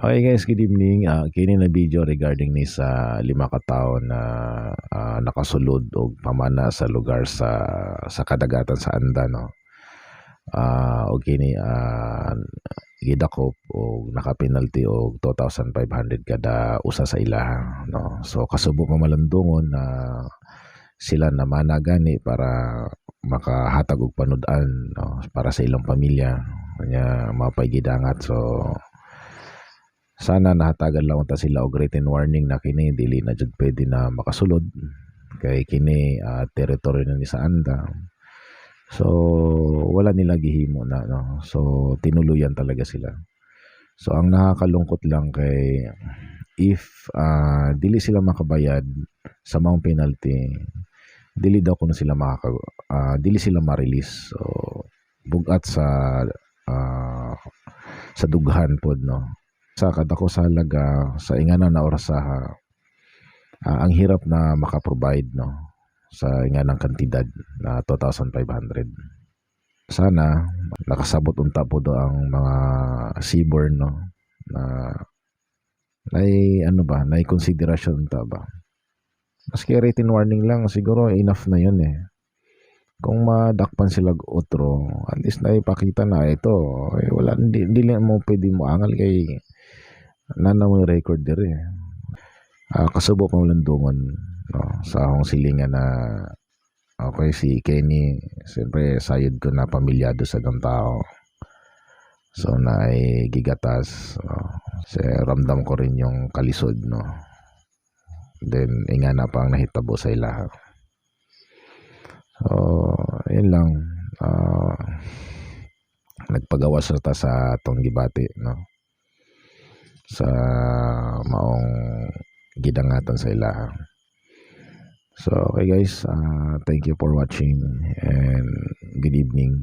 Okay guys, good evening. Ah, kini na video regarding ni sa lima ka tawo na ah, nakasulod og pamana sa lugar sa sa kadagatan sa Anda no. Ah, og kini ah, gidakop og naka-penalty og 2,500 kada usa sa ilaha no. So kasubo mamalandungon na sila naman na gani para makahatag og panud-an no, para sa ilang pamilya nya mapay gidangat so sana nahatagan lang ta sila og written warning na kini dili na jud pwede na makasulod kay kini ah, territory na ni sa anda. So wala nila gihimo na no? So tinuluyan talaga sila. So ang nakakalungkot lang kay if ah, dili sila makabayad sa maong penalty dili daw kuno sila makaka ah, dili sila ma-release. So bugat sa ah, sa dughan pod no sa kadako sa halaga sa ingana na orasaha ah, ang hirap na maka-provide no sa inganang kantidad na 2,500 sana nakasabot unta po do ang mga seaborn no na nay ano ba nay konsiderasyon ta ba? Maski written warning lang siguro enough na yun eh. Kung madakpan sila otro at least na ipakita na ito eh, wala hindi, hindi mo pwede mo angal kay nana mo record dire ah kasubok mo landungon no sa akong silingan na okay si Kenny. Siyempre sayod ko na pamilyado sa gang tao. So na ay gigatas no. so, ramdam ko rin yung kalisod no. Then inga na pang nahitabo sa ilaha so yun lang. Ah nagpagawas ra ta sa atong gibati no sa maong gidangatan sa ilaha so okay guys uh, thank you for watching and good evening